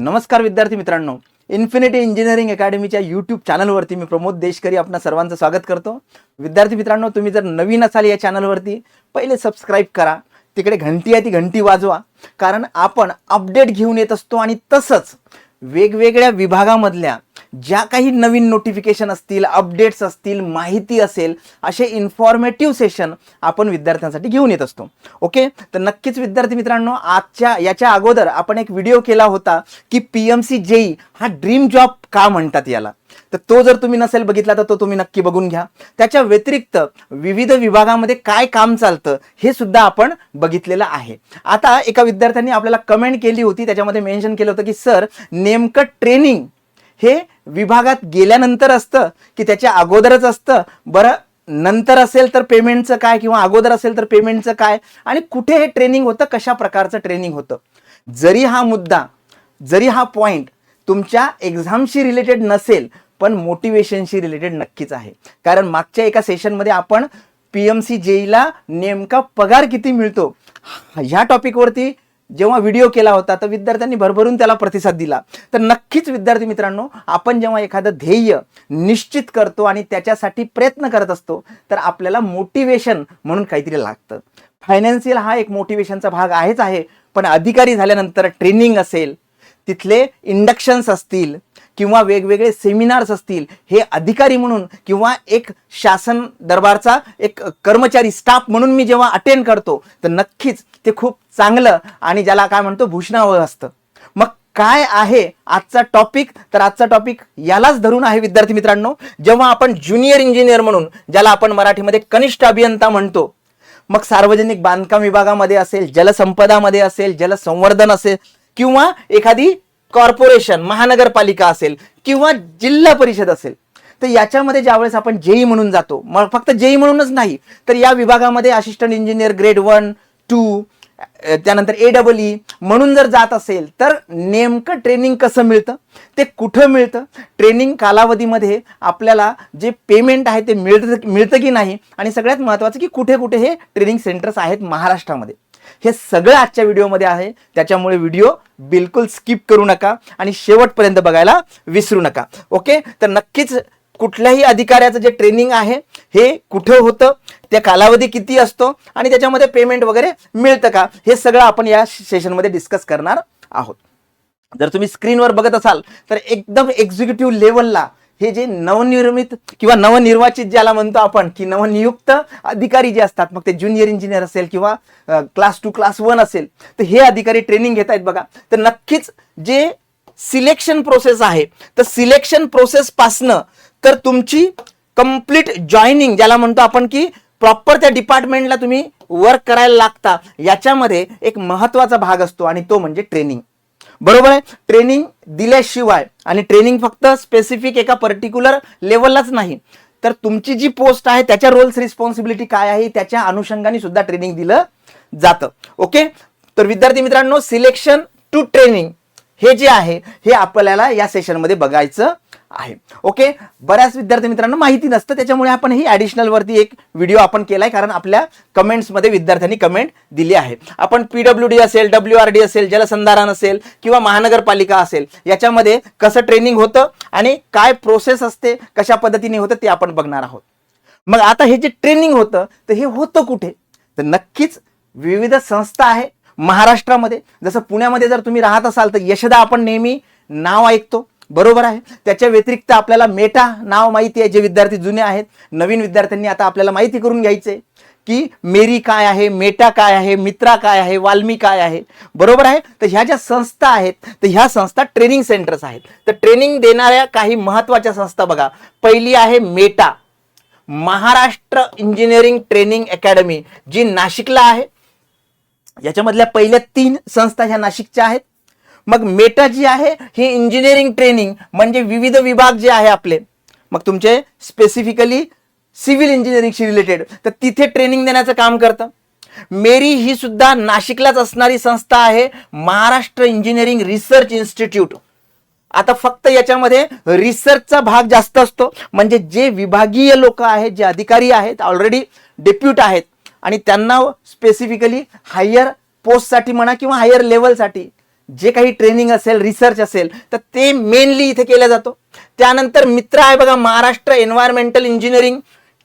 नमस्कार विद्यार्थी मित्रांनो. इन्फिनिटी इंजिनिअरिंग अकॅडमीच्या यूट्यूब चॅनलवरती मी प्रमोद देशकरी आपणा सर्वांचं स्वागत करतो. विद्यार्थी मित्रांनो तुम्ही जर नवीन असाल या चॅनलवरती पहिले सबस्क्राईब करा. तिकडे घंटी आहे ती घंटी वाजवा. कारण आपण अपडेट घेऊन येत असतो आणि तसंच वेगवेगळ्या विभागामधल्या ज्या काही नवीन नोटिफिकेशन असतील अपडेट्स असतील माहिती असेल असे इन्फॉर्मेटिव्ह सेशन आपण विद्यार्थ्यांसाठी घेऊन येत असतो. ओके तर नक्कीच विद्यार्थी मित्रांनो आजच्या याच्या अगोदर आपण एक व्हिडिओ केला होता की P M C J E हा ड्रीम जॉब का म्हणतात याला? तर तो जर तुम्ही नसेल बघितला तर तो तुम्ही नक्की बघून घ्या. त्याच्या व्यतिरिक्त विविध विभागामध्ये काय काम चालतं हे सुद्धा आपण बघितलेलं आहे. आता एका विद्यार्थ्यांनी आपल्याला कमेंट केली होती त्याच्यामध्ये मेन्शन केलं होतं की सर नेमकं ट्रेनिंग हे विभागात गेल्यानंतर असतं की त्याच्या अगोदरच असतं. बरं नंतर असेल तर पेमेंटचं काय किंवा अगोदर असेल तर पेमेंटचं काय? आणि कुठे हे ट्रेनिंग होतं? कशा प्रकारचं ट्रेनिंग होतं? जरी हा मुद्दा जरी हा पॉईंट तुमच्या एक्झामशी रिलेटेड नसेल पण मोटिवेशनशी रिलेटेड नक्कीच आहे. कारण मागच्या एका सेशनमध्ये आपण पी एम सी जेईला नेमका पगार किती मिळतो? ह्या टॉपिकवरती जेव्हा व्हिडिओ केला होता तर विद्यार्थ्यांनी भरभरून त्याला प्रतिसाद दिला. तर नक्कीच विद्यार्थी मित्रांनो आपण जेव्हा एखादं ध्येय निश्चित करतो आणि त्याच्यासाठी प्रयत्न करत असतो तर आपल्याला मोटिवेशन म्हणून काहीतरी लागतं. फायनान्शियल हा एक मोटिवेशनचा भाग आहेच आहे पण अधिकारी झाल्यानंतर ट्रेनिंग असेल तिथले इंडक्शन्स असतील किंवा वेगवेगळे सेमिनार्स असतील हे अधिकारी म्हणून किंवा एक शासन दरबारचा एक कर्मचारी स्टाफ म्हणून मी जेव्हा अटेंड करतो तर नक्कीच ते खूप चांगलं आणि ज्याला काय म्हणतो भूषणावळ असतं. मग काय आहे आजचा टॉपिक तर आजचा टॉपिक यालाच धरून आहे विद्यार्थी मित्रांनो. जेव्हा आपण ज्युनियर इंजिनियर म्हणून ज्याला आपण मराठीमध्ये कनिष्ठ अभियंता म्हणतो मग सार्वजनिक बांधकाम विभागामध्ये असेल जलसंपदामध्ये असेल जलसंवर्धन असेल किंवा एखादी कॉर्पोरेशन महानगरपालिका असेल किंवा जिल्हा परिषद असेल तर याच्यामध्ये ज्यावेळेस आपण जेई म्हणून जातो मग फक्त जेई म्हणूनच नाही तर या विभागामध्ये assistant engineer grade one two त्यानंतर ए डबल ई म्हणून जर जात असेल तर नेमकं ट्रेनिंग कसं मिळतं? ते कुठं मिळतं? ट्रेनिंग कालावधीमध्ये आपल्याला जे पेमेंट आहे ते मिळतं मिळतं की नाही? आणि सगळ्यात महत्त्वाचं की कुठे कुठे हे ट्रेनिंग सेंटर्स आहेत महाराष्ट्रामध्ये. हे सगळं आजच्या व्हिडिओमध्ये आहे. त्याच्यामुळे व्हिडिओ बिलकुल स्किप करू नका आणि शेवटपर्यंत बघायला विसरू नका. ओके? तर नक्कीच कुठल्याही अधिकाऱ्याचं जे ट्रेनिंग आहे हे कुठं होतं त्या कालावधी किती असतो आणि त्याच्यामध्ये पेमेंट वगैरे मिळतं का हे सगळं आपण या सेशनमध्ये डिस्कस करणार आहोत. जर तुम्ही स्क्रीनवर बघत असाल तर एकदम एक्झिक्युटिव्ह लेवलला हे जे नवनिर्मित किंवा नवनिर्वाचित ज्याला म्हणतो आपण की नवनियुक्त अधिकारी जे असतात मग ते ज्युनियर इंजिनियर असेल किंवा क्लास टू क्लास वन असेल तर हे अधिकारी ट्रेनिंग घेत आहेत बघा. तर नक्कीच जे सिलेक्शन प्रोसेस आहे तर सिलेक्शन प्रोसेसपासनं तर तुमची कंप्लीट जॉईनिंग ज्याला म्हणतो आपण की प्रॉपर त्या डिपार्टमेंटला तुम्ही वर्क करायला लागता याच्यामध्ये एक महत्त्वाचा भाग असतो आणि तो म्हणजे ट्रेनिंग बरोबर आहे? ट्रेनिंग दिल्याशिवाय आणि ट्रेनिंग फक्त स्पेसिफिक एका पर्टिक्युलर लेवललाच नाही. तर तुमची जी पोस्ट आहे त्याच्या रोल्स रिस्पॉन्सिबिलिटी काय आहे त्याच्या अनुषंगाने सुद्धा ट्रेनिंग दिलं जातं. ओके तर विद्यार्थी मित्रांनो सिलेक्शन टू ट्रेनिंग हे जे आहे हे आपल्याला या सेशनमध्ये बघायचं आहे. ओके बऱ्याच विद्यार्थी मित्रांनो माहिती नसतं त्याच्यामुळे आपण ही ॲडिशनल वरती एक व्हिडिओ आपण केलाय कारण आपल्या कमेंट्समध्ये विद्यार्थ्यांनी कमेंट दिली आहे. आपण पीडब्ल्यू डी असेल डब्ल्यू आर डी असेल जलसंधारण असेल किंवा महानगरपालिका असेल याच्यामध्ये कसं ट्रेनिंग होतं आणि काय प्रोसेस असते कशा पद्धतीने होतं ते आपण बघणार आहोत. मग आता हे जे ट्रेनिंग होतं तर हे होतं कुठे? तर नक्कीच विविध संस्था आहे महाराष्ट्रामध्ये जसं पुण्यामध्ये जर तुम्ही राहत असाल तर यशदा आपण नेहमी नाव ऐकतो. बरोबर आहे? त्याच्या व्यतिरिक्त आपल्याला मेटा नाव माहिती आहे जे विद्यार्थी जुने आहेत. नवीन विद्यार्थ्यांनी आता आपल्याला माहिती करून घ्यायचे की मेरी काय आहे मेटा काय आहे मित्रा काय आहे वाल्मी काय आहे. बरोबर आहे? तर ह्या ज्या संस्था आहेत तर ह्या संस्था ट्रेनिंग सेंटर्स आहेत. तर ट्रेनिंग देणाऱ्या काही महत्त्वाच्या संस्था बघा. पहिली आहे META. Maharashtra engineering training academy जी नाशिकला आहे. याच्यामधल्या पहिल्या तीन संस्था ह्या नाशिकच्या आहेत. मग मेटा जी आहे ही इंजिनिअरिंग ट्रेनिंग म्हणजे विविध विभाग जे आहे आपले. मग तुमचे स्पेसिफिकली सिव्हिल इंजिनिअरिंगशी रिलेटेड तर तिथे ट्रेनिंग देण्याचं काम करतं. मेरी ही सुद्धा नाशिकलाच असणारी संस्था आहे महाराष्ट्र इंजिनिअरिंग रिसर्च इन्स्टिट्यूट आता फक्त याच्यामध्ये रिसर्चचा भाग जास्त असतो. म्हणजे जे विभागीय लोक आहेत जे अधिकारी आहेत ऑलरेडी डेप्यूट आहेत. आणि त्यांना स्पेसिफिकली हायर पोस्टसाठी म्हणा किंवा हायर लेवलसाठी जे काही ट्रेनिंग असेल रिसर्च असेल तर ते मेनली इथे केला जातो. त्यानंतर मित्र आहे बघा Maharashtra environmental engineering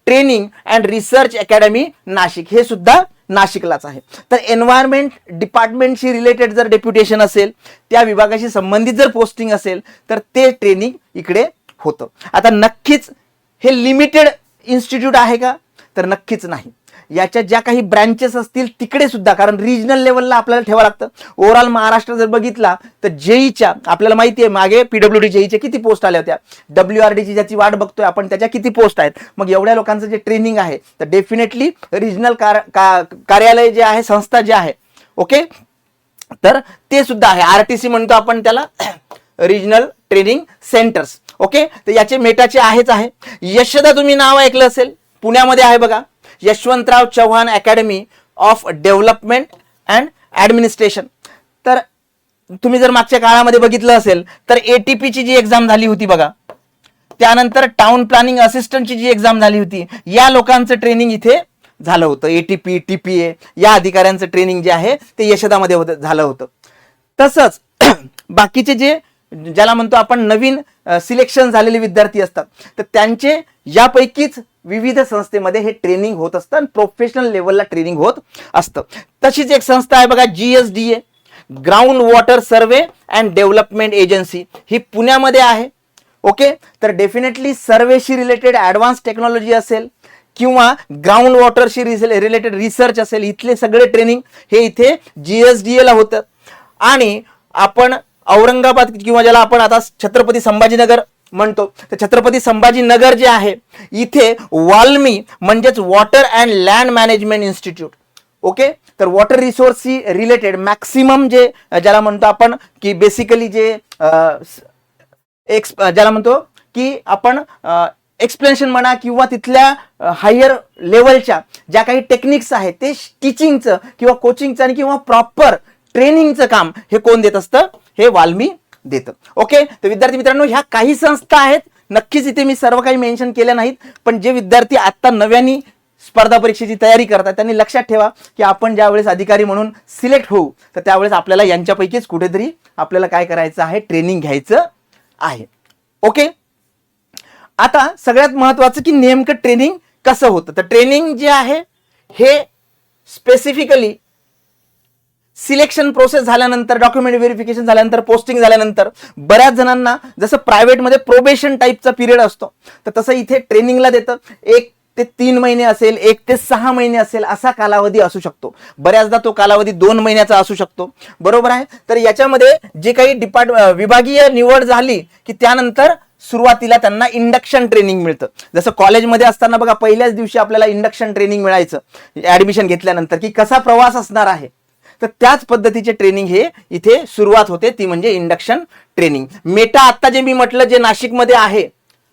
training and research academy Nashik. हे सुद्धा नाशिकलाच आहे. तर एन्व्हायरमेंट डिपार्टमेंटशी रिलेटेड जर डेप्युटेशन असेल त्या विभागाशी संबंधित जर पोस्टिंग असेल तर ते ट्रेनिंग इकडे होतं. आता नक्कीच हे लिमिटेड इन्स्टिट्यूट आहे का? तर नक्कीच नाही. याच्या ज्या काही ब्रँचेस असतील तिकडे सुद्धा कारण रिजनल लेवलला आपल्याला ठेवावं लागतं. ओव्हरऑल महाराष्ट्र जर बघितला तर जेईच्या आपल्याला माहिती आहे मागे पीडब्ल्यू डी जेईच्या किती पोस्ट आल्या होत्या. डब्ल्यू आर डीची ज्याची वाट बघतोय आपण त्याच्या किती पोस्ट आहेत. मग एवढ्या लोकांचं जे ट्रेनिंग आहे तर डेफिनेटली रिजनल कार कार्यालय जे आहे संस्था जे आहे ओके तर ते सुद्धा आहे. आर टी सी म्हणतो आपण त्याला रिजनल ट्रेनिंग सेंटर्स ओके तर याचे मेटाचे आहेच आहे. यशदा तुम्ही नाव ऐकलं असेल. पुण्यामध्ये आहे बघा. Yashwantrao Chavan academy of development and administration. तर तुम्ही जर मागच्या काळामध्ये बघितलं असेल तर एटीपीची जी एक्झाम झाली होती बघा त्यानंतर टाउन प्लॅनिंग असिस्टंटची जी एक्झाम झाली होती या लोकांचं ट्रेनिंग इथे झालं होतं. एटीपी टीपीए या अधिकाऱ्यांचं ट्रेनिंग जे आहे ते यशदामध्ये होत झालं होतं. तसंच बाकीचे जे ज्याला म्हणतो आपण नवीन सिलेक्शन झालेले विद्यार्थी असतात तर त्यांचे यापैकीच विविध संस्थेमध्ये हे ट्रेनिंग होत असतं आणि प्रोफेशनल लेवलला ट्रेनिंग होत असतं. तशीच एक संस्था आहे बघा G S D A ground water survey and development agency ही पुण्यामध्ये आहे. ओके? तर डेफिनेटली सर्वेशी रिलेटेड ॲडव्हान्स टेक्नॉलॉजी असेल किंवा ग्राउंड वॉटरशी रिसे रिलेटेड रिसर्च असेल इथले सगळे ट्रेनिंग हे इथे जी एस डी एला होतं. आणि आपण औरंगाबाद किंवा ज्याला आपण आता छत्रपती संभाजीनगर म्हणतो. तर छत्रपती संभाजीनगर जे आहे इथे वाल्मी म्हणजेच water and land management institute okay तर वॉटर रिसोर्सशी रिलेटेड मॅक्सिमम जे ज्याला म्हणतो आपण की बेसिकली जे एक्स ज्याला म्हणतो की आपण एक्सप्लेनेशन म्हणा किंवा तिथल्या हायर लेवलच्या ज्या काही टेक्निक्स आहेत ते टीचिंगचं किंवा कोचिंगचं आणि किंवा प्रॉपर ट्रेनिंगचं काम हे कोण देत असतं? हे वाल्मी देतं. ओके तर विद्यार्थी मित्रांनो ह्या काही संस्था आहेत. नक्कीच इथे मी सर्व काही मेन्शन केल्या नाहीत. पण जे विद्यार्थी आत्ता नव्याने स्पर्धा परीक्षेची तयारी करतात त्यांनी लक्षात ठेवा की आपण ज्यावेळेस अधिकारी म्हणून सिलेक्ट होऊ तर त्यावेळेस आपल्याला यांच्यापैकीच कुठेतरी आपल्याला काय करायचं आहे? ट्रेनिंग घ्यायचं आहे. ओके आता सगळ्यात महत्वाचं की नेमकं ट्रेनिंग कसं होतं? तर ट्रेनिंग जे आहे हे स्पेसिफिकली सिलेक्शन प्रोसेस झाल्यानंतर डॉक्युमेंट व्हेरिफिकेशन झाल्यानंतर पोस्टिंग झाल्यानंतर बऱ्याच जणांना जसं प्रायव्हेटमध्ये प्रोबेशन टाईपचा पिरियड असतो तर तसं इथे ट्रेनिंगला देतं. एक ते तीन महिने असेल एक ते सहा महिने असेल असा कालावधी असू शकतो. बऱ्याचदा तो कालावधी दोन महिन्याचा असू शकतो. बरोबर आहे? तर याच्यामध्ये जे काही डिपार्ट विभागीय निवड झाली की त्यानंतर सुरुवातीला त्यांना इंडक्शन ट्रेनिंग मिळतं. जसं कॉलेजमध्ये असताना बघा पहिल्याच दिवशी आपल्याला इंडक्शन ट्रेनिंग मिळायचं. ऍडमिशन घेतल्यानंतर की कसा प्रवास असणार आहे? तर त्याच पद्धतीचे ट्रेनिंग हे इथे सुरुवात होते. ती म्हणजे इंडक्शन ट्रेनिंग मेटा आत्ता जे मी म्हटलं जे नाशिकमध्ये आहे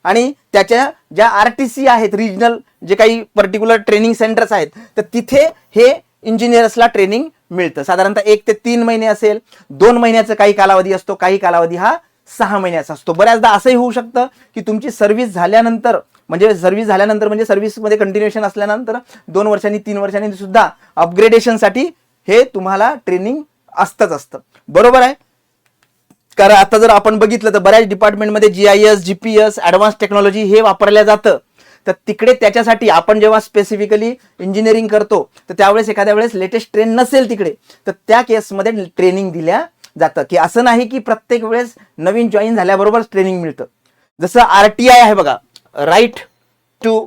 आणि त्याच्या ज्या आर टी सी आहेत रिजनल जे काही पर्टिक्युलर ट्रेनिंग सेंटर्स आहेत तर तिथे हे इंजिनियर्सला ट्रेनिंग मिळतं. साधारणतः एक ते तीन महिने असेल दोन महिन्याचा काही कालावधी असतो काही कालावधी हा सहा महिन्याचा असतो. बऱ्याचदा असंही होऊ शकतं की तुमची सर्व्हिस झाल्यानंतर म्हणजे सर्व्हिस झाल्यानंतर म्हणजे सर्व्हिसमध्ये कंटिन्युएशन असल्यानंतर दोन वर्षांनी तीन वर्षांनी सुद्धा अपग्रेडेशनसाठी हे तुम्हाला ट्रेनिंग असतंच असतं. बरोबर आहे? कारण आता जर आपण बघितलं तर बऱ्याच डिपार्टमेंटमध्ये G I S G P S advance technology हे वापरल्या जातं. तर तिकडे त्याच्यासाठी आपण जेव्हा स्पेसिफिकली इंजिनिअरिंग करतो तर त्यावेळेस एखाद्या वेळेस लेटेस्ट ट्रेन नसेल तिकडे. तर त्या केसमध्ये ट्रेनिंग दिल्या जातं. की असं नाही की प्रत्येक वेळेस नवीन जॉईन झाल्याबरोबर ट्रेनिंग मिळतं. जसं आर टी आय आहे बघा. राईट टू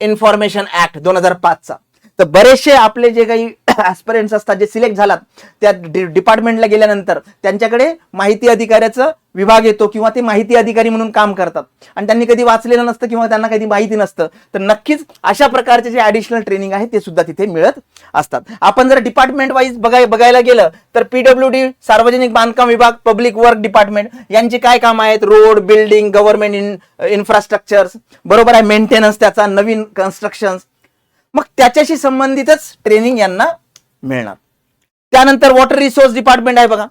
इन्फॉर्मेशन ऍक्ट दोन हजार पाचचा. तर बरेचसे आपले जे काही ऍस्पिरंट्स असतात जे सिलेक्ट झालात त्या डिपार्टमेंटला गेल्यानंतर त्यांच्याकडे माहिती अधिकाऱ्याचं विभाग येतो किंवा ते माहिती अधिकारी म्हणून काम करतात. आणि त्यांनी कधी वाचलेलं नसतं किंवा त्यांना कधी माहिती नसतं तर नक्कीच अशा प्रकारचे जे ॲडिशनल ट्रेनिंग आहे ते सुद्धा तिथे मिळत असतात. आपण जर डिपार्टमेंट वाईज बघाय बघायला गेलं तर पीडब्ल्यू डी सार्वजनिक बांधकाम विभाग पब्लिक वर्क डिपार्टमेंट यांची काय काम आहेत? Road building government in infrastructures बरोबर आहे मेंटेनन्स त्याचा नवीन कन्स्ट्रक्शन मग त्याच्याशी संबंधितच ट्रेनिंग यांना मिळणार. त्यानंतर वॉटर रिसोर्स डिपार्टमेंट आहे बघा.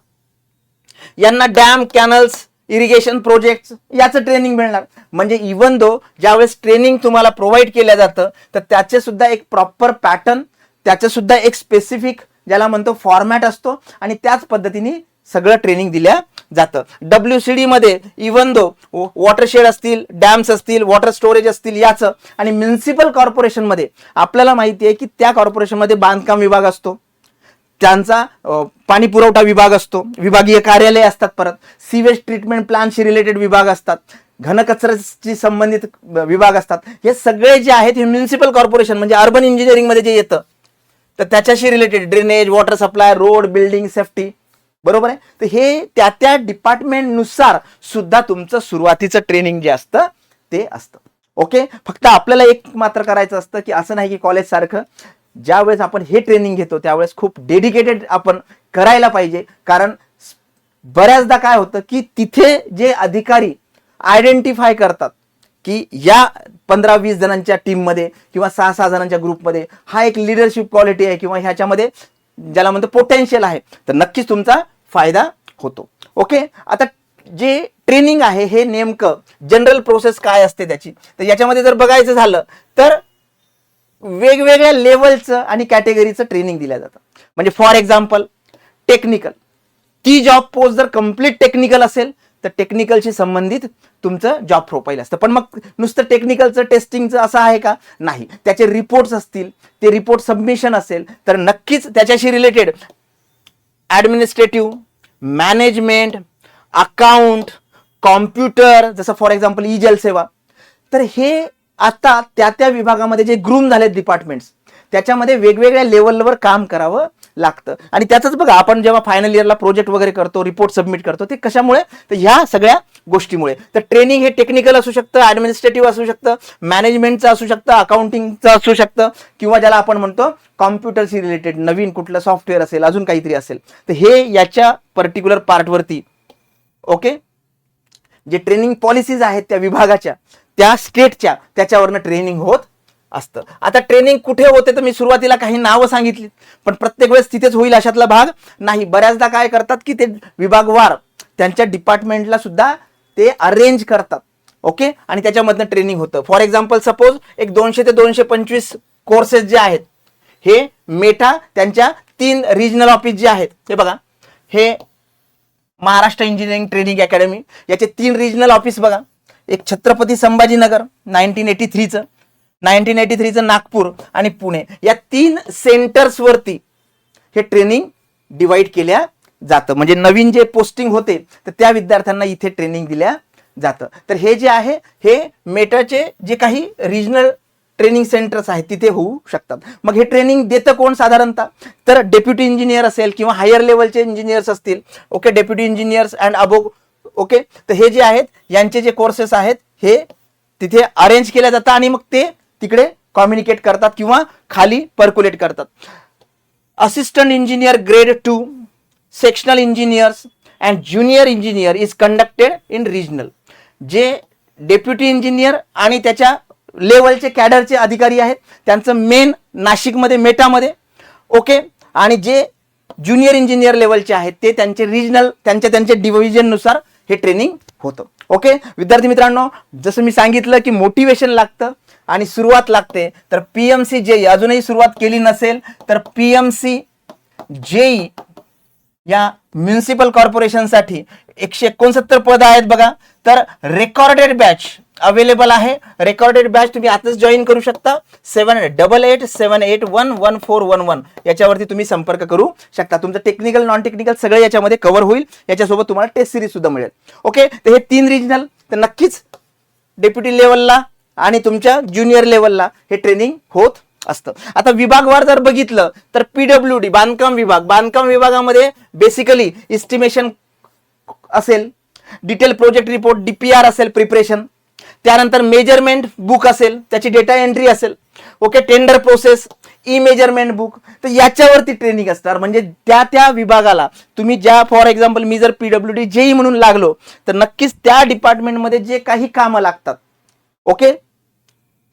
यांना डॅम कॅनल्स इरिगेशन प्रोजेक्ट याचं ट्रेनिंग मिळणार. म्हणजे इवन दो ज्यावेळेस ट्रेनिंग तुम्हाला प्रोव्हाइड केलं जातं तर त्याचे सुद्धा एक प्रॉपर पॅटर्न त्याचे सुद्धा एक स्पेसिफिक ज्याला म्हणतो फॉर्मॅट असतो आणि त्याच पद्धतीने सगळं ट्रेनिंग दिल्या जातं. डब्ल्यू सी डीमध्ये इव्हन दो वॉटरशेड असतील डॅम्स असतील वॉटर स्टोरेज असतील याचं आणि म्युन्सिपल कॉर्पोरेशनमध्ये आपल्याला माहिती आहे की त्या कॉर्पोरेशनमध्ये बांधकाम विभाग असतो. त्यांचा पाणी पुरवठा विभाग असतो. विभागीय कार्यालय असतात परत. सिवेज ट्रीटमेंट प्लांटशी रिलेटेड विभाग असतात. घनकचऱ्याशी संबंधित विभाग असतात. हे सगळे जे आहेत हे म्युन्सिपल कॉर्पोरेशन म्हणजे अर्बन इंजिनिअरिंगमध्ये जे येतं तर त्याच्याशी related drainage water supply road building safety बरोबर आहे? तर हे त्या त्या डिपार्टमेंटनुसार सुद्धा तुमचं सुरुवातीचं ट्रेनिंग जे असतं ते असतं. ओके फक्त आपल्याला एक मात्र करायचं असतं की असं नाही की कॉलेज सारखं. ज्यावेळेस आपण हे ट्रेनिंग घेतो त्यावेळेस खूप डेडिकेटेड आपण करायला पाहिजे. कारण बऱ्याचदा काय होतं की तिथे जे अधिकारी आयडेंटिफाय करतात की या पंधरा वीस जणांच्या टीममध्ये किंवा सहा सहा जणांच्या ग्रुपमध्ये हा एक लिडरशिप क्वालिटी आहे किंवा ह्याच्यामध्ये ज्याला म्हणतो पोटेन्शियल आहे तर नक्कीच तुमचा फायदा होतो. ओके आता जे ट्रेनिंग आहे हे नेमकं जनरल प्रोसेस काय असते त्याची? तर याच्यामध्ये जर बघायचं झालं तर वेगवेगळ्या लेवलचं आणि कॅटेगरीचं ट्रेनिंग दिलं जातं. म्हणजे फॉर एक्झाम्पल टेक्निकल ती जॉब पोस्ट जर कंप्लीट टेक्निकल असेल तर टेक्निकलशी संबंधित तुमचं जॉब प्रोफाईल असतं. पण मग नुसतं टेक्निकलचं टेस्टिंगचं असं आहे का? नाही. त्याचे रिपोर्ट्स असतील ते रिपोर्ट सबमिशन असेल तर नक्कीच त्याच्याशी related administrative management account computer जसं फॉर एक्झाम्पल ई जलसेवा तर हे आता त्या त्या विभागामध्ये जे ग्रूम झालेत डिपार्टमेंट्स त्याच्यामध्ये वेगवेगळ्या लेवलवर काम करावं लागतं. आणि त्याचंच बघा आपण जेव्हा फायनल इयरला प्रोजेक्ट वगैरे करतो रिपोर्ट सबमिट करतो ते कशामुळे? तर ह्या सगळ्या गोष्टीमुळे. तर ट्रेनिंग हे टेक्निकल असू शकतं ॲडमिनिस्ट्रेटिव्ह असू शकतं मॅनेजमेंटचं असू शकतं अकाउंटिंगचं असू शकतं किंवा ज्याला आपण म्हणतो कॉम्प्युटरशी रिलेटेड नवीन कुठलं सॉफ्टवेअर असेल अजून काहीतरी असेल. तर हे याच्या पर्टिक्युलर पार्टवरती ओके जे ट्रेनिंग पॉलिसीज आहेत त्या विभागाच्या त्या स्टेटच्या त्याच्यावरनं ट्रेनिंग होत असतं. आता ट्रेनिंग कुठे होते तर मी सुरुवातीला काही नावं सांगितली पण प्रत्येक वेळेस तिथेच होईल अशातला भाग नाही. बऱ्याचदा काय करतात की ते विभागवार त्यांच्या डिपार्टमेंटला सुद्धा ते अरेंज करतात ओके आणि त्याच्यामधनं ट्रेनिंग होतं. फॉर एक्झाम्पल सपोज एक दोनशे ते दोनशे पंचवीस कोर्सेस जे आहेत हे मेटा त्यांच्या तीन रिजनल ऑफिस जे आहेत हे बघा. हे महाराष्ट्र इंजिनिअरिंग ट्रेनिंग अकॅडमी याचे तीन रिजनल ऑफिस बघा. एक छत्रपती संभाजीनगर नाईन्टीन एटी थ्रीचं नाईन्टीन एटी थ्रीचं नागपूर आणि पुणे या तीन सेंटर्सवरती हे ट्रेनिंग डिवाइड केल्या जातं. म्हणजे नवीन जे पोस्टिंग होते तर त्या विद्यार्थ्यांना इथे ट्रेनिंग दिल्या जातं. तर हे जे आहे हे मेटाचे जे काही रिजनल ट्रेनिंग सेंटर्स आहेत तिथे होऊ शकतात. मग हे ट्रेनिंग देतं कोण साधारणतः? तर डेप्युटी इंजिनियर असेल किंवा हायर लेवलचे इंजिनियर्स असतील ओके डेप्युटी इंजिनियर्स अँड अबो ओके तर हे जे आहेत यांचे जे कोर्सेस आहेत हे तिथे अरेंज केल्या जातं आणि मग ते तिकडे कम्युनिकेट करतात किंवा खाली पर्क्युलेट करतात. Assistant engineer grade two sectional engineers and junior engineer is conducted in regional जे डेप्युटी इंजिनियर आणि त्याच्या लेवलचे कॅडरचे अधिकारी आहेत त्यांचं मेन नाशिकमध्ये मेटामध्ये. ओके आणि जे ज्युनियर इंजिनियर लेवलचे आहेत ते त्यांचे रिजनल त्यांच्या त्यांच्या डिव्हिजननुसार हे ट्रेनिंग होतं. ओके विद्यार्थी मित्रांनो जसं मी सांगितलं की मोटिवेशन लागतं आणि सुरुवात लागते. तर पी एम सी जेई अजूनही सुरुवात केली नसेल तर पी एम सी जेई या म्युन्सिपल कॉर्पोरेशनसाठी एकशे एकोणसत्तर पद आहेत बघा. तर रेकॉर्डेड बॅच अवेलेबल आहे. रेकॉर्डेड बॅच तुम्ही आताच जॉईन करू शकता. Seven double eight seven eight one one four one one याच्यावरती तुम्ही संपर्क करू शकता. तुमचं टेक्निकल नॉन टेक्निकल सगळं याच्यामध्ये कव्हर होईल. याच्यासोबत तुम्हाला टेस्ट सिरीज सुद्धा मिळेल. ओके तर हे तीन रिजनल तर नक्कीच डेप्युटी लेवलला आणि तुमच्या ज्युनियर लेवलला हे ट्रेनिंग होत असतं. आता विभागवार जर बघितलं तर पीडब्ल्यू डी बांधकाम विभाग. बांधकाम विभागामध्ये बेसिकली इस्टिमेशन असेल डिटेल प्रोजेक्ट रिपोर्ट डीपीआर असेल प्रिपरेशन त्यानंतर मेजरमेंट बुक असेल त्याची डेटा एंट्री असेल. Okay tender process E measurement book तर याच्यावरती ट्रेनिंग असणार. म्हणजे त्या त्या विभागाला तुम्ही ज्या फॉर एक्झाम्पल मी जर पीडब्ल्यू डी जेई म्हणून लागलो तर नक्कीच त्या डिपार्टमेंटमध्ये जे काही कामं लागतात. ओके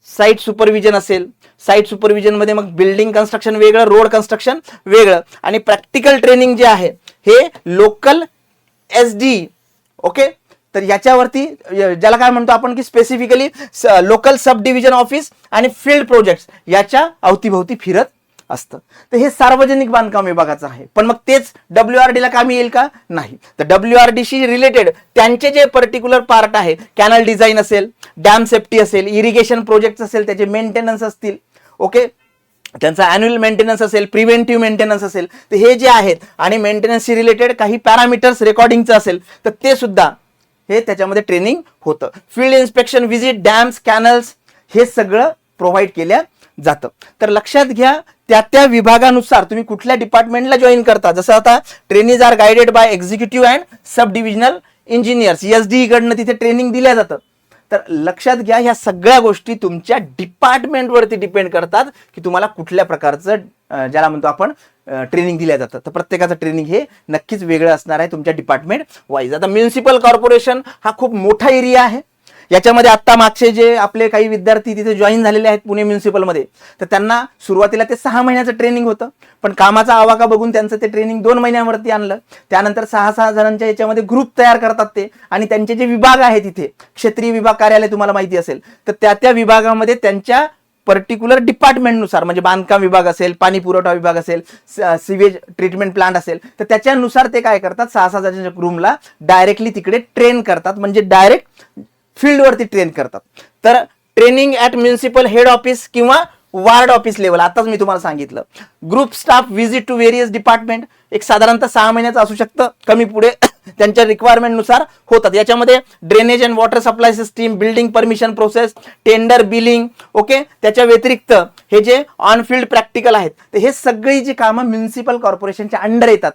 साईट सुपरविजन असेल. साईट सुपरविजनमध्ये मग बिल्डिंग कन्स्ट्रक्शन वेगळं रोड कन्स्ट्रक्शन वेगळं. आणि प्रॅक्टिकल ट्रेनिंग जे आहे हे लोकल एस डी ओके तर याच्यावरती ज्याला काय म्हणतो आपण की specifically local sub division office आणि फील्ड प्रोजेक्ट्स याच्या अवतीभोवती फिरत असतं. तर हे सार्वजनिक बांधकाम विभागाचं आहे. पण मग तेच डब्ल्यू आर डीला कामी येईल का? नाही. तर डब्ल्यू आर डीशी रिलेटेड त्यांचे जे पर्टिक्युलर पार्ट आहे कॅनल डिझाईन असेल डॅम सेफ्टी असेल इरिगेशन प्रोजेक्ट असेल त्याचे मेंटेनन्स असतील ओके त्यांचा अॅन्युअल मेंटेनन्स असेल प्रिव्हेंटिव्ह मेंटेनन्स असेल तर हे जे आहेत आणि मेंटेनन्सशी रिलेटेड काही पॅरामीटर्स रेकॉर्डिंगचं असेल तर ते सुद्धा हे त्याच्यामध्ये ट्रेनिंग होतं. Field inspection visit dams canals हे सगळं प्रोव्हाइड केल्या जातं. तर लक्षात घ्या त्या त्या विभागानुसार तुम्ही कुठल्या डिपार्टमेंटला जॉईन करता? जसं आता trainees are guided by executive and sub divisional engineers S D कडनं तिथे ट्रेनिंग दिल्या जातं. तर लक्षात घ्या ह्या सगळ्या गोष्टी तुमच्या डिपार्टमेंटवरती डिपेंड करतात की तुम्हाला कुठल्या प्रकारचं ज्याला म्हणतो आपण ट्रेनिंग दिल्या जातं. तर प्रत्येकाचं ट्रेनिंग हे नक्कीच वेगळं असणार आहे तुमच्या डिपार्टमेंट वाईज आता म्युन्सिपल कॉर्पोरेशन हा खूप मोठा एरिया आहे. याच्यामध्ये आत्ता मागचे जे आपले काही विद्यार्थी तिथे जॉईन झालेले आहेत पुणे म्युन्सिपलमध्ये तर त्यांना सुरुवातीला ते सहा महिन्याचं ट्रेनिंग होतं. पण कामाचा आवाका बघून त्यांचं ते ट्रेनिंग दोन महिन्यावरती आणलं. त्यानंतर सहा सहा जणांच्या याच्यामध्ये ग्रुप तयार करतात ते. आणि त्यांचे जे विभाग आहे तिथे क्षेत्रीय विभाग कार्यालय तुम्हाला माहिती असेल तर त्या त्या विभागामध्ये त्यांच्या पर्टिक्युलर डिपार्टमेंटनुसार म्हणजे बांधकाम विभाग असेल पाणी पुरवठा विभाग असेल सिवेज ट्रीटमेंट प्लांट असेल तर त्याच्यानुसार ते काय करतात? सहा सहा जणांच्या रूमला डायरेक्टली तिकडे ट्रेन करतात. म्हणजे डायरेक्ट फील्डवरती ट्रेन करतात. तर training at municipal head office किंवा वार्ड ऑफिस लेवल आताच मी तुम्हाला सांगितलं. Group staff visit to various department एक साधारणतः सहा महिन्याचं असू शकतं कमी पुढे त्यांच्या रिक्वायरमेंटनुसार होतात. याच्यामध्ये drainage and water supply system building permission process tender billing okay त्याच्या व्यतिरिक्त हे जे ऑन फील्ड प्रॅक्टिकल आहेत तर हे सगळी जी कामं म्युन्सिपल कॉर्पोरेशनच्या अंडर येतात.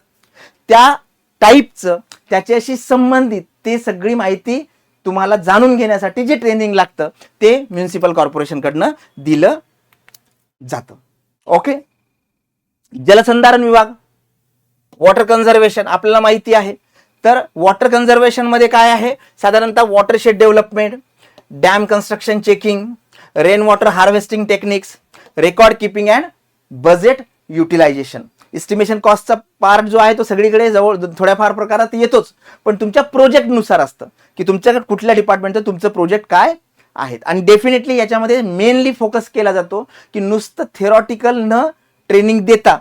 त्या टाईपचं त्याच्याशी संबंधित ती सगळी माहिती तुम्हाला जाणून घेण्यासाठी जे ट्रेनिंग लागतं ते म्युन्सिपल कॉर्पोरेशनकडनं दिलं जातं. ओके जलसंधारण विभाग वॉटर कन्झर्वेशन आपल्याला माहिती आहे. तर वॉटर कन्झर्वेशनमध्ये काय आहे? साधारणतः watershed development dam construction checking rain water harvesting techniques record keeping and budget utilization estimation कॉस्टचा पार्ट जो आहे तो सगळीकडे जवळ थोड्याफार प्रकारात येतोच. पण तुमच्या प्रोजेक्टनुसार असतं की तुमच्याकडे कुठल्या डिपार्टमेंटचं तुमचं प्रोजेक्ट काय आहेत. आणि डेफिनेटली याच्यामध्ये मेनली फोकस केला जातो की नुसतं थेरॉटिकल न ट्रेनिंग देता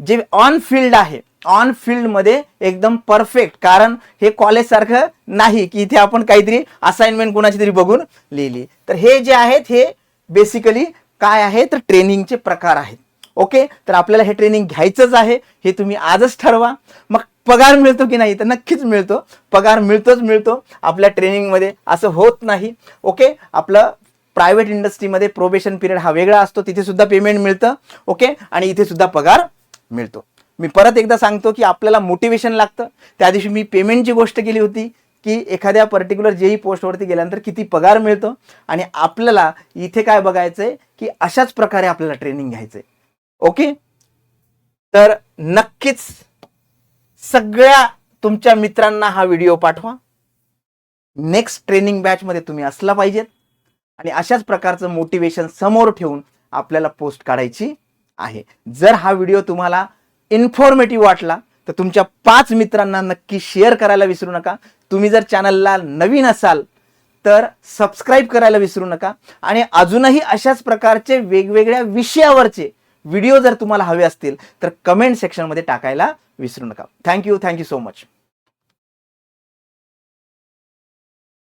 जे ऑन फील्ड आहे ऑन फील्डमध्ये एकदम परफेक्ट कारण हे कॉलेज सारखं नाही की इथे आपण काहीतरी असाइनमेंट कोणाची तरी बघून लिहिली. तर हे जे आहेत हे बेसिकली काय आहे? तर ट्रेनिंगचे प्रकार आहेत. ओके? तर आपल्याला हे ट्रेनिंग घ्यायचंच आहे. हे तुम्ही आजच ठरवा. मग पगार मिळतो की नाही तर नक्कीच मिळतो. पगार मिळतोच मिळतो. आपल्या ट्रेनिंगमध्ये असं होत नाही. ओके? आपलं प्रायव्हेट इंडस्ट्रीमध्ये प्रोबेशन पिरियड हा वेगळा असतो. तिथे सुद्धा पेमेंट मिळतं. ओके? आणि इथे सुद्धा पगार मिळतो. मी परत एकदा सांगतो की आपल्याला मोटिवेशन लागतं. त्या दिवशी मी पेमेंटची गोष्ट केली होती की एखाद्या पर्टिक्युलर जेही पोस्टवरती गेल्यानंतर किती पगार मिळतो. आणि आपल्याला इथे काय बघायचं आहे की अशाच प्रकारे आपल्याला ट्रेनिंग घ्यायचं आहे ओके? तर नक्कीच सगळ्या तुमच्या मित्रांना हा व्हिडिओ पाठवा. नेक्स्ट ट्रेनिंग बॅचमध्ये तुम्ही असला पाहिजेत आणि अशाच प्रकारचं मोटिवेशन समोर ठेवून आपल्याला पोस्ट काढायची आहे. जर हा व्हिडिओ तुम्हाला इन्फॉर्मेटिव्ह वाटला तर तुमच्या पाच मित्रांना नक्की शेअर करायला विसरू नका. तुम्ही जर चॅनलला नवीन असाल तर सबस्क्राईब करायला विसरू नका. आणि अजूनही अशाच प्रकारचे वेगवेगळ्या विषयावरचे व्हिडिओ जर तुम्हाला हवे असतील तर कमेंट सेक्शनमध्ये टाकायला विसरू नका. Thank you thank you so much